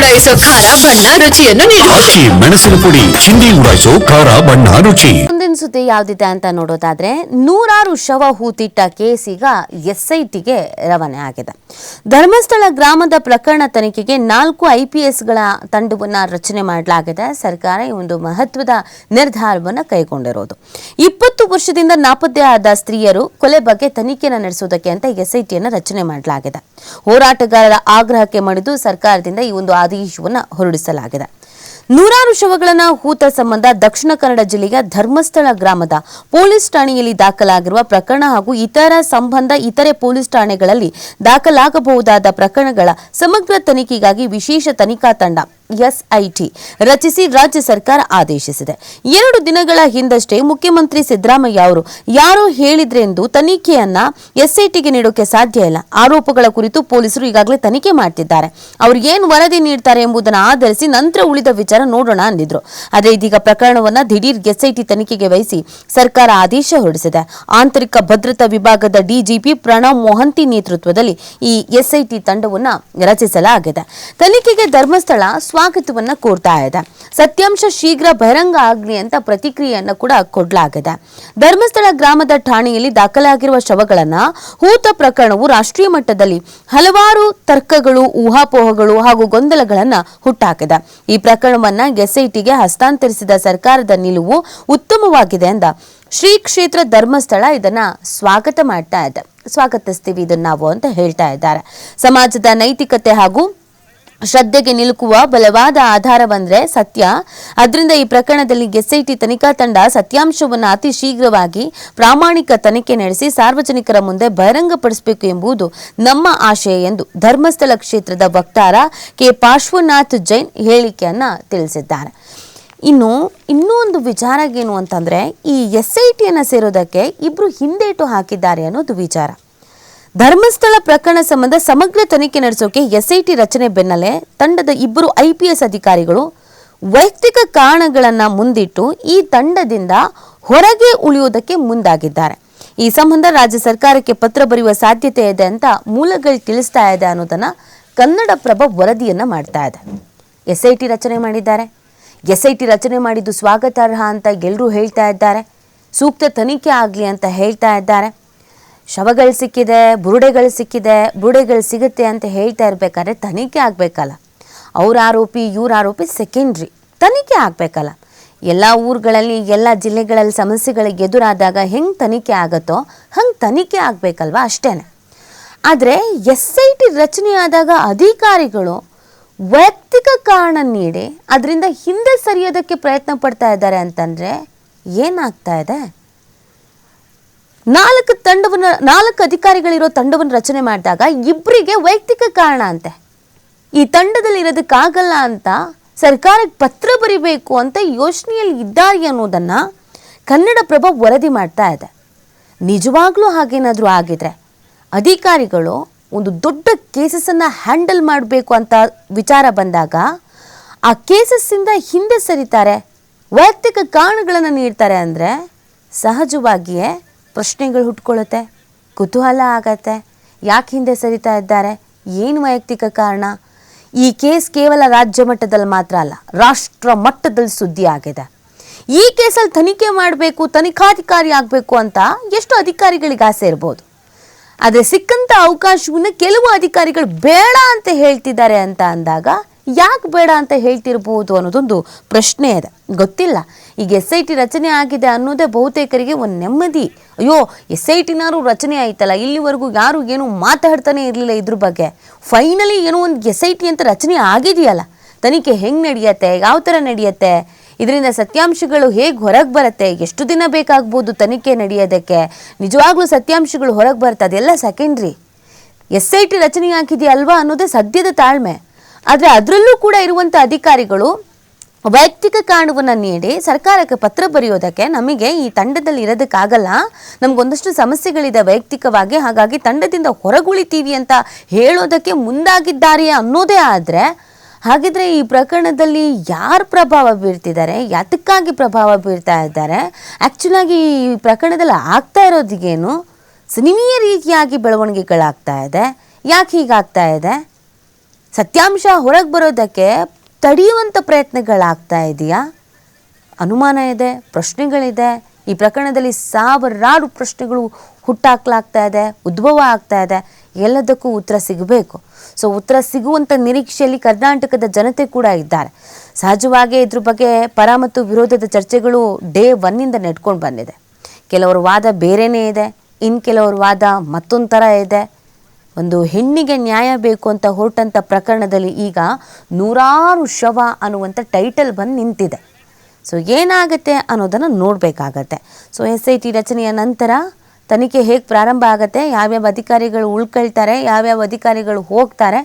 ಉಡಾಯಿಸೋ ಖಾರ ಬಣ್ಣ ರುಚಿಯನ್ನು ನೀಡುತ್ತದೆ ಅಕ್ಕಿ ಮೆಣಸಿನ ಪುಡಿ ಚಿಂದಿ ಉಡಾಯಿಸೋ ಖಾರ ಬಣ್ಣ ರುಚಿ ಮುಂದಿನ ಸುದ್ದಿ ಯಾವ್ದಿದೆ ಅಂತ ನೋಡೋದಾದ್ರೆ, ನೂರಾರು ಶವ ಹೂತಿಟ್ಟ ಕೇಸ್ ಈಗ ಎಸ್ಐಟಿಗೆ ರವಾನೆ ಆಗಿದೆ. ಧರ್ಮಸ್ಥಳ ಗ್ರಾಮದ ಪ್ರಕರಣ ತನಿಖೆಗೆ ನಾಲ್ಕು ಐಪಿಎಸ್ಗಳ ತಂಡವನ್ನ ರಚನೆ ಮಾಡಲಾಗಿದೆ. ಸರ್ಕಾರ ಈ ಒಂದು ಮಹತ್ವದ ನಿರ್ಧಾರವನ್ನು ಕೈಗೊಂಡಿರೋದು. ಇಪ್ಪತ್ತು ವರ್ಷದಿಂದ ನಾಪತ್ತೆ ಆದ ಸ್ತ್ರೀಯರು ಕೊಲೆ ಬಗ್ಗೆ ತನಿಖೆಯನ್ನು ನಡೆಸುವುದಕ್ಕೆ ಅಂತ ಎಸ್ಐಟಿಯನ್ನು ರಚನೆ ಮಾಡಲಾಗಿದೆ. ಹೋರಾಟಗಾರರ ಆಗ್ರಹಕ್ಕೆ ಮಣಿದು ಸರ್ಕಾರದಿಂದ ಈ ಒಂದು ಆದೇಶವನ್ನು ಹೊರಡಿಸಲಾಗಿದೆ. ನೂರಾರು ಶವಗಳನ್ನು ಹೂತ ಸಂಬಂಧ ದಕ್ಷಿಣ ಕನ್ನಡ ಜಿಲ್ಲೆಯ ಧರ್ಮಸ್ಥಳ ಗ್ರಾಮದ ಪೊಲೀಸ್ ಠಾಣೆಯಲ್ಲಿ ದಾಖಲಾಗಿರುವ ಪ್ರಕರಣ ಹಾಗೂ ಇತರ ಸಂಬಂಧ ಇತರೆ ಪೊಲೀಸ್ ಠಾಣೆಗಳಲ್ಲಿ ದಾಖಲಾಗಬಹುದಾದ ಪ್ರಕರಣಗಳ ಸಮಗ್ರ ತನಿಖೆಗಾಗಿ ವಿಶೇಷ ತನಿಖಾ ತಂಡ ಎಸ್ಐಟಿ ರಚಿಸಿ ರಾಜ್ಯ ಸರ್ಕಾರ ಆದೇಶಿಸಿದೆ. ಎರಡು ದಿನಗಳ ಹಿಂದಷ್ಟೇ ಮುಖ್ಯಮಂತ್ರಿ ಸಿದ್ದರಾಮಯ್ಯ ಅವರು ಯಾರೋ ಹೇಳಿದ್ರೆಂದು ತನಿಖೆಯನ್ನ ಎಸ್ಐಟಿಗೆ ನೀಡೋಕೆ ಸಾಧ್ಯ ಇಲ್ಲ. ಆರೋಪಗಳ ಕುರಿತು ಪೊಲೀಸರು ಈಗಾಗಲೇ ತನಿಖೆ ಮಾಡ್ತಿದ್ದಾರೆ. ಅವರು ಏನು ವರದಿ ನೀಡ್ತಾರೆ ಎಂಬುದನ್ನು ಆಧರಿಸಿ ನಂತರ ಉಳಿದ ವಿಚಾರ ನೋಡೋಣ ಅಂದಿದ್ರು. ಆದರೆ ಇದೀಗ ಪ್ರಕರಣವನ್ನ ದಿಢೀರ್ ಎಸ್ಐಟಿ ತನಿಖೆಗೆ ವಹಿಸಿ ಸರ್ಕಾರ ಆದೇಶ ಹೊರಡಿಸಿದೆ. ಆಂತರಿಕ ಭದ್ರತಾ ವಿಭಾಗದ ಡಿಜಿಪಿ ಪ್ರಣವ್ ಮೊಹಂತಿ ನೇತೃತ್ವದಲ್ಲಿ ಈ ಎಸ್ಐಟಿ ತಂಡವನ್ನ ರಚಿಸಲಾಗಿದೆ. ತನಿಖೆಗೆ ಧರ್ಮಸ್ಥಳ ಸ್ವಾಗತವನ್ನ ಕೋರ್ತಾ ಇದೆ. ಸತ್ಯಾಂಶ ಶೀಘ್ರ ಬಹಿರಂಗ ಆಗಲಿ ಅಂತ ಪ್ರತಿಕ್ರಿಯೆಯನ್ನ ಕೂಡ ಕೊಡಲಾಗಿದೆ. ಧರ್ಮಸ್ಥಳ ಗ್ರಾಮದ ಠಾಣೆಯಲ್ಲಿ ದಾಖಲಾಗಿರುವ ಶವಗಳನ್ನ ಹೂತ ಪ್ರಕರಣವು ರಾಷ್ಟ್ರೀಯ ಮಟ್ಟದಲ್ಲಿ ಹಲವಾರು ತರ್ಕಗಳು, ಊಹಾಪೋಹಗಳು ಹಾಗೂ ಗೊಂದಲಗಳನ್ನ ಹುಟ್ಟಾಕಿದೆ. ಈ ಪ್ರಕರಣವನ್ನ ಎಸ್ಐಟಿಗೆ ಹಸ್ತಾಂತರಿಸಿದ ಸರ್ಕಾರದ ನಿಲುವು ಉತ್ತಮವಾಗಿದೆ ಎಂದ ಶ್ರೀ ಕ್ಷೇತ್ರ ಧರ್ಮಸ್ಥಳ ಇದನ್ನ ಸ್ವಾಗತ ಮಾಡ್ತಾ ಇದೆ. ಸ್ವಾಗತಿಸ್ತೀವಿ ಇದನ್ನ ನಾವು ಅಂತ ಹೇಳ್ತಾ ಇದ್ದಾರೆ. ಸಮಾಜದ ನೈತಿಕತೆ ಹಾಗೂ ಶ್ರದ್ಧೆಗೆ ನಿಲುಕುವ ಬಲವಾದ ಆಧಾರವಂದ್ರೆ ಸತ್ಯ. ಅದರಿಂದ ಈ ಪ್ರಕರಣದಲ್ಲಿ ಎಸ್ಐಟಿ ತನಿಖಾ ತಂಡ ಸತ್ಯಾಂಶವನ್ನು ಅತಿ ಶೀಘ್ರವಾಗಿ ಪ್ರಾಮಾಣಿಕ ತನಿಖೆ ನಡೆಸಿ ಸಾರ್ವಜನಿಕರ ಮುಂದೆ ಬಹಿರಂಗಪಡಿಸಬೇಕು ಎಂಬುದು ನಮ್ಮ ಆಶಯ ಎಂದು ಧರ್ಮಸ್ಥಳ ಕ್ಷೇತ್ರದ ವಕ್ತಾರ ಕೆ. ಪಾರ್ಶ್ವನಾಥ್ ಜೈನ್ ಹೇಳಿಕೆಯನ್ನ ತಿಳಿಸಿದ್ದಾರೆ. ಇನ್ನು, ಇನ್ನೂ ಒಂದು ವಿಚಾರ ಏನು ಅಂತಂದ್ರೆ ಈ ಎಸ್ ಐ ಸೇರೋದಕ್ಕೆ ಇಬ್ರು ಹಿಂದೇಟು ಹಾಕಿದ್ದಾರೆ ಅನ್ನೋದು ವಿಚಾರ. ಧರ್ಮಸ್ಥಳ ಪ್ರಕರಣ ಸಂಬಂಧ ಸಮಗ್ರ ತನಿಖೆ ನಡೆಸೋಕೆ ಎಸ್ಐಟಿ ರಚನೆ ಬೆನ್ನಲ್ಲೇ ತಂಡದ ಇಬ್ಬರು ಐಪಿಎಸ್ ಅಧಿಕಾರಿಗಳು ವೈಯಕ್ತಿಕ ಕಾರಣಗಳನ್ನು ಮುಂದಿಟ್ಟು ಈ ತಂಡದಿಂದ ಹೊರಗೆ ಉಳಿಯುವುದಕ್ಕೆ ಮುಂದಾಗಿದ್ದಾರೆ. ಈ ಸಂಬಂಧ ರಾಜ್ಯ ಸರ್ಕಾರಕ್ಕೆ ಪತ್ರ ಬರೆಯುವ ಸಾಧ್ಯತೆ ಇದೆ ಅಂತ ಮೂಲಗಳು ತಿಳಿಸ್ತಾ ಇದೆ ಅನ್ನೋದನ್ನ ಕನ್ನಡಪ್ರಭ ವರದಿಯನ್ನ ಮಾಡ್ತಾ ಇದೆ. ಎಸ್ಐಟಿ ರಚನೆ ಮಾಡಿದ್ದಾರೆ. ಎಸ್ಐಟಿ ರಚನೆ ಮಾಡಿದ್ದು ಸ್ವಾಗತಾರ್ಹ ಅಂತ ಎಲ್ಲರೂ ಹೇಳ್ತಾ ಇದ್ದಾರೆ. ಸೂಕ್ತ ತನಿಖೆ ಆಗಲಿ ಅಂತ ಹೇಳ್ತಾ ಇದ್ದಾರೆ. ಶವಗಳು ಸಿಕ್ಕಿದೆ, ಬುರುಡೆಗಳು ಸಿಕ್ಕಿದೆ, ಬುರುಡೆಗಳು ಸಿಗುತ್ತೆ ಅಂತ ಹೇಳ್ತಾ ಇರಬೇಕಾದ್ರೆ ತನಿಖೆ ಆಗಬೇಕಲ್ಲ. ಅವ್ರ ಆರೋಪಿ, ಇವ್ರ ಆರೋಪಿ ಸೆಕೆಂಡ್ರಿ ತನಿಖೆ ಆಗಬೇಕಲ್ಲ. ಎಲ್ಲ ಊರುಗಳಲ್ಲಿ, ಎಲ್ಲ ಜಿಲ್ಲೆಗಳಲ್ಲಿ ಸಮಸ್ಯೆಗಳಿಗೆ ಎದುರಾದಾಗ ಹೆಂಗೆ ತನಿಖೆ ಆಗುತ್ತೋ ಹಂಗೆ ತನಿಖೆ ಆಗಬೇಕಲ್ವಾ ಅಷ್ಟೇ ಆದರೆ ಎಸ್ ಐ ಟಿ ರಚನೆಯಾದಾಗ ಅಧಿಕಾರಿಗಳು ವೈಯಕ್ತಿಕ ಕಾರಣ ನೀಡಿ ಅದರಿಂದ ಹಿಂದೆ ಸರಿಯೋದಕ್ಕೆ ಪ್ರಯತ್ನ ಪಡ್ತಾ ಇದ್ದಾರೆ ಅಂತಂದರೆ ಏನಾಗ್ತಾ ಇದೆ? ನಾಲ್ಕು ತಂಡವನ್ನ, ನಾಲ್ಕು ಅಧಿಕಾರಿಗಳಿರೋ ತಂಡವನ್ನು ರಚನೆ ಮಾಡಿದಾಗ ಇಬ್ಬರಿಗೆ ವೈಯಕ್ತಿಕ ಕಾರಣ ಅಂತೆ. ಈ ತಂಡದಲ್ಲಿ ಇರೋದಕ್ಕಾಗಲ್ಲ ಅಂತ ಸರ್ಕಾರಕ್ಕೆ ಪತ್ರ ಬರಿಬೇಕು ಅಂತ ಯೋಚನೆಯಲ್ಲಿ ಇದ್ದಾರೆ ಅನ್ನೋದನ್ನು ಕನ್ನಡಪ್ರಭ ವರದಿ ಮಾಡ್ತಾ ಇದೆ. ನಿಜವಾಗ್ಲೂ ಹಾಗೇನಾದರೂ ಆಗಿದ್ರೆ ಅಧಿಕಾರಿಗಳು ಒಂದು ದೊಡ್ಡ ಕೇಸಸ್ಸನ್ನು ಹ್ಯಾಂಡಲ್ ಮಾಡಬೇಕು ಅಂತ ವಿಚಾರ ಬಂದಾಗ ಆ ಕೇಸಸ್ಸಿಂದ ಹಿಂದೆ ಸರಿತಾರೆ, ವೈಯಕ್ತಿಕ ಕಾರಣಗಳನ್ನು ನೀಡ್ತಾರೆ ಅಂದರೆ ಸಹಜವಾಗಿಯೇ ಪ್ರಶ್ನೆಗಳು ಹುಟ್ಕೊಳ್ಳುತ್ತೆ, ಕುತೂಹಲ ಆಗತ್ತೆ, ಯಾಕೆ ಹಿಂದೆ ಸರಿತಾ ಇದ್ದಾರೆ, ಏನು ವೈಯಕ್ತಿಕ ಕಾರಣ? ಈ ಕೇಸ್ ಕೇವಲ ರಾಜ್ಯ ಮಟ್ಟದಲ್ಲಿ ಮಾತ್ರ ಅಲ್ಲ, ರಾಷ್ಟ್ರ ಮಟ್ಟದಲ್ಲಿ ಸುದ್ದಿ ಆಗಿದೆ. ಈ ಕೇಸಲ್ಲಿ ತನಿಖೆ ಮಾಡಬೇಕು, ತನಿಖಾಧಿಕಾರಿ ಆಗಬೇಕು ಅಂತ ಎಷ್ಟು ಅಧಿಕಾರಿಗಳಿಗೆ ಆಸೆ ಇರ್ಬೋದು. ಆದರೆ ಸಿಕ್ಕಂಥ ಅವಕಾಶವನ್ನ ಕೆಲವು ಅಧಿಕಾರಿಗಳು ಬೇಡ ಅಂತ ಹೇಳ್ತಿದ್ದಾರೆ ಅಂತ ಅಂದಾಗ ಯಾಕೆ ಬೇಡ ಅಂತ ಹೇಳ್ತಿರ್ಬೋದು ಅನ್ನೋದೊಂದು ಪ್ರಶ್ನೆ ಇದೆ. ಗೊತ್ತಿಲ್ಲ. ಈಗ ಎಸ್ ಐ ಟಿ ರಚನೆ ಆಗಿದೆ ಅನ್ನೋದೇ ಬಹುತೇಕರಿಗೆ ಒಂದು ನೆಮ್ಮದಿ. ಅಯ್ಯೋ ಎಸ್ ಐ ಟಿನಾರು ರಚನೆ ಆಯ್ತಲ್ಲ, ಇಲ್ಲಿವರೆಗೂ ಯಾರು ಏನು ಮಾತಾಡ್ತಾನೆ ಇರಲಿಲ್ಲ ಇದ್ರ ಬಗ್ಗೆ. ಫೈನಲಿ ಏನೋ ಒಂದು ಎಸ್ ಐ ಟಿ ಅಂತ ರಚನೆ ಆಗಿದೆಯಲ್ಲ. ತನಿಖೆ ಹೆಂಗೆ ನಡೆಯುತ್ತೆ, ಯಾವ ಥರ ನಡೆಯುತ್ತೆ, ಇದರಿಂದ ಸತ್ಯಾಂಶಗಳು ಹೇಗೆ ಹೊರಗೆ ಬರುತ್ತೆ, ಎಷ್ಟು ದಿನ ಬೇಕಾಗ್ಬೋದು ತನಿಖೆ ನಡೆಯೋದಕ್ಕೆ. ನಿಜವಾಗ್ಲೂ ಸತ್ಯಾಂಶಗಳು ಹೊರಗೆ ಬರುತ್ತೆ, ಅದೆಲ್ಲ ಸೆಕೆಂಡ್ರಿ ಎಸ್ ಐ ಟಿ ರಚನೆ ಅಲ್ವಾ ಅನ್ನೋದೇ ಸದ್ಯದ ತಾಳ್ಮೆ. ಆದರೆ ಅದರಲ್ಲೂ ಕೂಡ ಇರುವಂಥ ಅಧಿಕಾರಿಗಳು ವೈಯಕ್ತಿಕ ಕಾರಣವನ್ನು ನೀಡಿ ಸರ್ಕಾರಕ್ಕೆ ಪತ್ರ ಬರೆಯೋದಕ್ಕೆ ನಮಗೆ ಈ ತಂಡದಲ್ಲಿ ಇರೋದಕ್ಕಾಗಲ್ಲ. ನಮಗೊಂದಷ್ಟು ಸಮಸ್ಯೆಗಳಿದೆ ವೈಯಕ್ತಿಕವಾಗಿ. ಹಾಗಾಗಿ ತಂಡದಿಂದ ಹೊರಗುಳಿತೀವಿ ಅಂತ ಹೇಳೋದಕ್ಕೆ ಮುಂದಾಗಿದ್ದಾರೆ ಅನ್ನೋದೇ ಆದರೆ, ಹಾಗಿದ್ರೆ ಈ ಪ್ರಕರಣದಲ್ಲಿ ಯಾರು ಪ್ರಭಾವ ಬೀರ್ತಿದ್ದಾರೆ? ಯಾತಕ್ಕಾಗಿ ಪ್ರಭಾವ ಬೀರ್ತಾ ಇದ್ದಾರೆ? ಆ್ಯಕ್ಚುಲಾಗಿ ಈ ಪ್ರಕರಣದಲ್ಲಿ ಆಗ್ತಾ ಸತ್ಯಾಂಶ ಹೊರಗೆ ಬರೋದಕ್ಕೆ ತಡೆಯುವಂಥ ಪ್ರಯತ್ನಗಳಾಗ್ತಾ ಇದೆಯಾ? ಅನುಮಾನ ಇದೆ, ಪ್ರಶ್ನೆಗಳಿದೆ. ಈ ಪ್ರಕರಣದಲ್ಲಿ ಸಾವಿರಾರು ಪ್ರಶ್ನೆಗಳು ಹುಟ್ಟಾಕ್ಲಾಗ್ತಾ ಇದೆ, ಉದ್ಭವ ಆಗ್ತಾ ಇದೆ. ಎಲ್ಲದಕ್ಕೂ ಉತ್ತರ ಸಿಗಬೇಕು. ಸೊ ಉತ್ತರ ಸಿಗುವಂಥ ನಿರೀಕ್ಷೆಯಲ್ಲಿ ಕರ್ನಾಟಕದ ಜನತೆ ಕೂಡ ಇದ್ದಾರೆ. ಸಹಜವಾಗಿ ಇದ್ರ ಬಗ್ಗೆ ಪರ ಮತ್ತು ವಿರೋಧದ ಚರ್ಚೆಗಳು ಡೇ ಒನ್ನಿಂದ ನೆಡ್ಕೊಂಡು ಬಂದಿದೆ. ಕೆಲವರ ವಾದ ಬೇರೆಯೇ ಇದೆ ಇನ್ನು ಕೆಲವರ ವಾದ ಮತ್ತೊಂದು ಥರ ಇದೆ. ಒಂದು ಹೆಣ್ಣಿಗೆ ನ್ಯಾಯ ಬೇಕು ಅಂತ ಹೊರಟಂಥ ಪ್ರಕರಣದಲ್ಲಿ ಈಗ ನೂರಾರು ಶವ ಅನ್ನುವಂಥ ಟೈಟಲ್ ಬಂದು ನಿಂತಿದೆ. ಸೊ ಏನಾಗುತ್ತೆ ಅನ್ನೋದನ್ನು ನೋಡಬೇಕಾಗತ್ತೆ. ಸೊ ಎಸ್ ಐ ಟಿ ರಚನೆಯ ನಂತರ ತನಿಖೆ ಹೇಗೆ ಪ್ರಾರಂಭ ಆಗುತ್ತೆ, ಯಾವ್ಯಾವ ಅಧಿಕಾರಿಗಳು ಉಳ್ಕೊಳ್ತಾರೆ, ಯಾವ್ಯಾವ ಅಧಿಕಾರಿಗಳು ಹೋಗ್ತಾರೆ